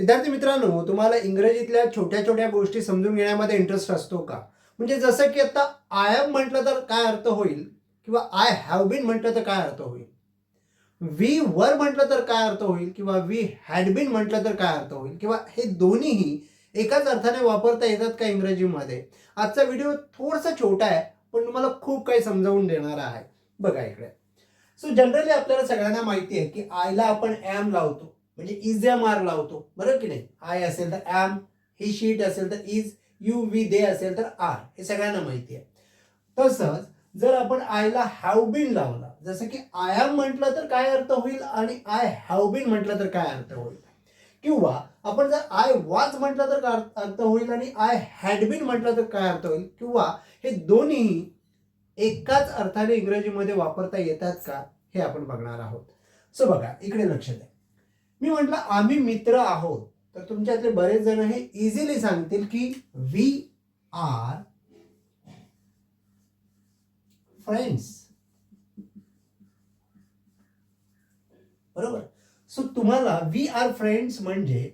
विद्यार्थी मित्रांनो तुम्हाला इंग्रजीतल्या छोट्या छोट्या गोष्टी समजून घेण्यामध्ये इंटरेस्ट असतो का? म्हणजे जसं की आता आय एम म्हटलं तर काय अर्थ होईल? किंवा आय हॅव बीन म्हटलं तर काय अर्थ होईल? वी वर म्हटलं तर काय अर्थ होईल? किंवा वी हॅड बीन म्हटलं तर काय अर्थ होईल? किंवा हे दोन्हीही एकाच अर्थाने वापरता येतात का इंग्रजीमध्ये? आजचा व्हिडिओ थोडासा छोटा आहे पण तुम्हाला खूप काही समजावून देणारा आहे. बघा इकडे. सो जनरली आपल्याला सगळ्यांना माहिती आहे की आयला आपण ॲम लावतो. म्हणजे इज एम आर लावतो. बरं की नाही? आय असेल तर ॲम ही शीट असेल तर इज यू वी दे असेल तर आर हे सगळ्यांना माहिती आहे. तसंच जर आपण आयला हॅव बीन लावला जसं की आय एम म्हटलं तर काय अर्थ होईल आणि आय हॅव बीन म्हटलं तर काय अर्थ होईल? किंवा आपण जर आय वाच म्हटलं तर काय अर्थ होईल आणि आय हॅड बीन म्हटलं तर काय अर्थ होईल? किंवा हे दोन्ही एकाच अर्थाने इंग्रजीमध्ये वापरता येतात का? हे आपण बघणार आहोत. सो बघा इकडे लक्ष द्या. मी म्हटलं आम्ही मित्र आहोत. तर तुमच्यातले बरेच जण हे इझिली सांगतील की वी आर फ्रेंड्स बरोबर? सो तुम्हाला वी आर फ्रेंड्स म्हणजे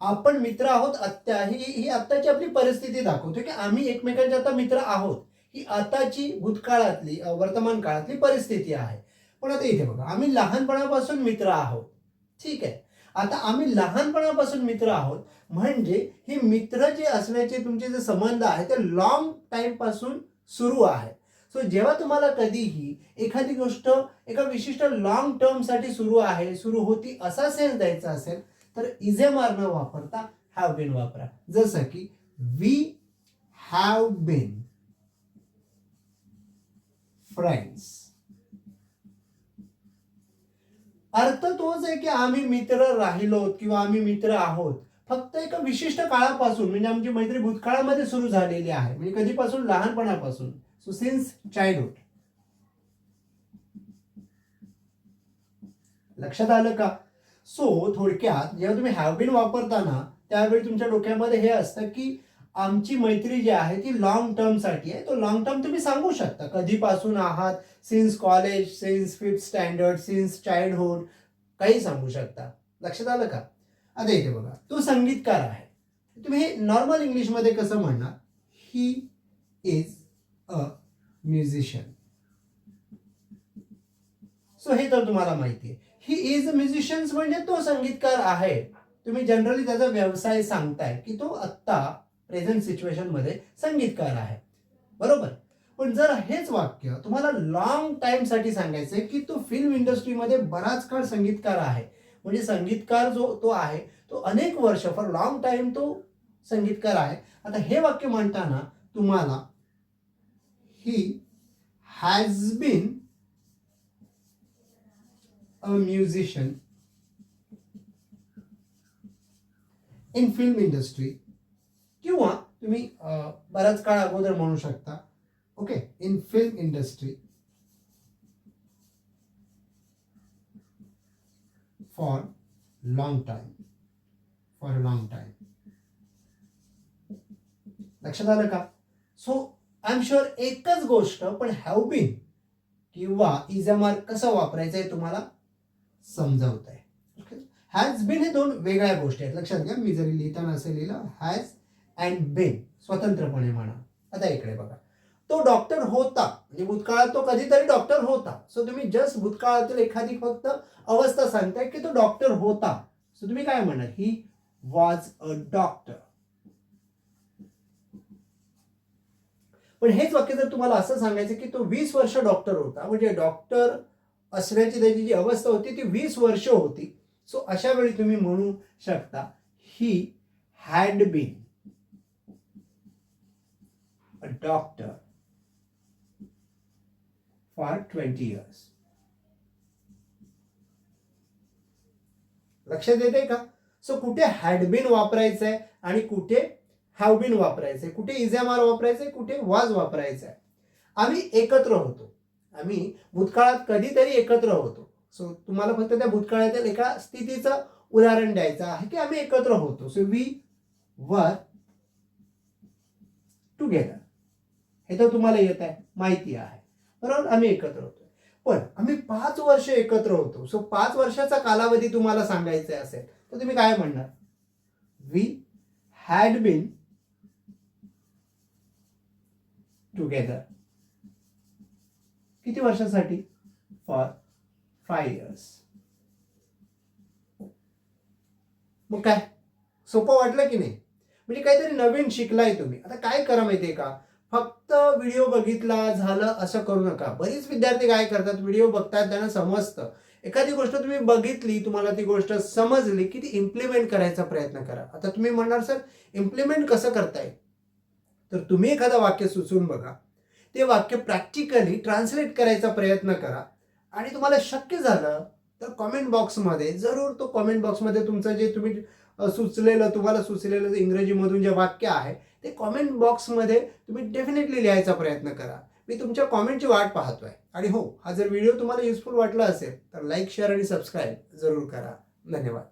आपण मित्र आहोत आत्ता ही ही आत्ताची आपली परिस्थिती दाखवतो की आम्ही एकमेकांचे आता मित्र आहोत. ही आताची भूतकाळातली वर्तमान काळातली परिस्थिती आहे. पण आता इथे बघा आम्ही लहानपणापासून मित्र आहोत. ठीक आहे. आता आम्ही लहानपणापासून मित्र आहोत. म्हणजे हे मित्र जे असण्याचे तुमचे जे संबंध आहे ते लॉंग टाइमपासून सुरू आहे. सो जेव्हा तुम्हाला कधीही एखादी गोष्ट एका विशिष्ट लॉंग टर्मसाठी सुरू आहे सुरू होती असा सेन्स द्यायचा असेल तर इझेमार न वापरता हॅव बीन वापरा. जसं की वी हॅव बीन फ्रेंड्स अर्थ तोच आहे की आम्ही मित्र राहिलो किंवा आम्ही मित्र आहोत फक्त एका विशिष्ट काळापासून म्हणजे आमची मैत्री भूतकाळामध्ये सुरू झालेली आहे म्हणजे कधीपासून? लहानपणापासून. सो सिन्स चाइल्डहुड लक्षात आलं का? सो थोडक्यात जेव्हा तुम्ही हॅव बिन वापरताना त्यावेळी तुमच्या डोक्यामध्ये हे असतं की आमची मैत्री जी आहे ती लॉंग टर्मसाठी आहे. तो लॉंग टर्म तुम्ही सांगू शकता. कधीपासून आहात? Since college since fifth standard since childhood काही सांगू शकता. लक्षात आलं का? आता इथे बघा. तो संगीतकार आहे. तुम्ही हे नॉर्मल इंग्लिशमध्ये कसं म्हणणार? He is a musician so हे तर तुम्हाला माहिती आहे. ही इज अ म्युझिशियन्स म्हणजे तो संगीतकार आहे. तुम्ही जनरली त्याचा व्यवसाय सांगताय की तो आत्ता प्रेझेंट सिच्युएशनमध्ये संगीतकार आहे. बरोबर? पण जर हेच वाक्य तुम्हाला लॉंग टाइमसाठी सांगायचंय की तो फिल्म इंडस्ट्रीमध्ये बराच काळ संगीतकार आहे. म्हणजे संगीतकार जो तो आहे तो अनेक वर्ष फॉर लॉंग टाइम तो संगीतकार आहे. आता हे वाक्य म्हणताना तुम्हाला he has been a musician in film industry किंवा तुम्ही बराच काळ अगोदर म्हणू शकता okay in film industry for long time for a long time लक्षात आलं का? सो आय एम शुअर एकच गोष्ट पण हॅव बीन किंवा इज अ मार्क कसा वापरायचा आहे तुम्हाला समजावत आहे हॅज बीन हे दोन वेगळ्या गोष्टी आहेत. लक्षात घ्या मी जरी लिहिताना असं लिहिलं हॅज अँड बीन स्वतंत्रपणे म्हणा. आता इकडे बघा. तो डॉक्टर होता. म्हणजे भूतकाळात तो कधीतरी डॉक्टर होता. सो तुम्ही जस्ट भूतकाळातील एखादी फक्त अवस्था सांगताय की तो डॉक्टर होता. सो तुम्ही काय म्हणणार ही वॉज अ डॉक्टर पण हेच वाक्य जर तुम्हाला असं सांगायचं की तो वीस वर्ष डॉक्टर होता म्हणजे डॉक्टर असण्याची त्याची जी अवस्था होती ती वीस वर्ष होती. सो अशा वेळी तुम्ही म्हणू शकता he had been a doctor for twenty years लक्षात येते का? सो कुठे हॅडबिन वापरायचं वापरायचंय आणि कुठे हॅव बीन वापरायचंय? कुठे इझॅमार वापरायचंय? कुठे वाज वापरायचंय? आम्ही एकत्र होतो. आम्ही भूतकाळात कधीतरी एकत्र होतो. सो तुम्हाला फक्त त्या भूतकाळातील एका स्थितीचं उदाहरण द्यायचं आहे की आम्ही एकत्र होतो. सो वी वर टुगेदर हे तर तुम्हाला येत आहे माहिती आहे. बरोबर? आम्ही एकत्र होतो पण आम्ही पाच वर्ष एकत्र होतो. सो पाच वर्षाचा कालावधी तुम्हाला सांगायचा असेल तर तुम्ही काय म्हणणार? वी हॅड बीन टुगेदर किती वर्षासाठी? फॉर फाय इयर्स मग काय? सोपं वाटलं की नाही? म्हणजे काहीतरी नवीन शिकलाय तुम्ही. आता काय करा माहितीये का? फक्त व्हिडिओ बघितला झालं असं करू नका. बरीच विद्यार्थी काय करतात व्हिडिओ बघतात त्यांना समजतं. एखादी गोष्ट तुम्ही बघितली तुम्हाला ती गोष्ट समजली की ती इम्प्लिमेंट करायचा प्रयत्न करा. आता तुम्ही म्हणणार सर इम्प्लिमेंट कसं करताय? तर तुम्ही एखादं वाक्य सुचवून बघा. ते वाक्य प्रॅक्टिकली ट्रान्सलेट करायचा प्रयत्न करा. आणि तुम्हाला शक्य झालं तर कॉमेंट बॉक्समध्ये जरूर तो कॉमेंट बॉक्समध्ये तुमचं जे तुम्ही सुचलेलं तुम्हाला सुचलेलं इंग्रजीमधून जे वाक्य आहे ते कॉमेंट बॉक्समध्ये तुम्ही डेफिनेटली लिहायचा प्रयत्न करा. मी तुमच्या कॉमेंटची वाट पाहतोय. आणि हो हा जर व्हिडिओ तुम्हाला युजफुल वाटला असेल तर लाईक शेअर आणि सबस्क्राईब जरूर करा. धन्यवाद.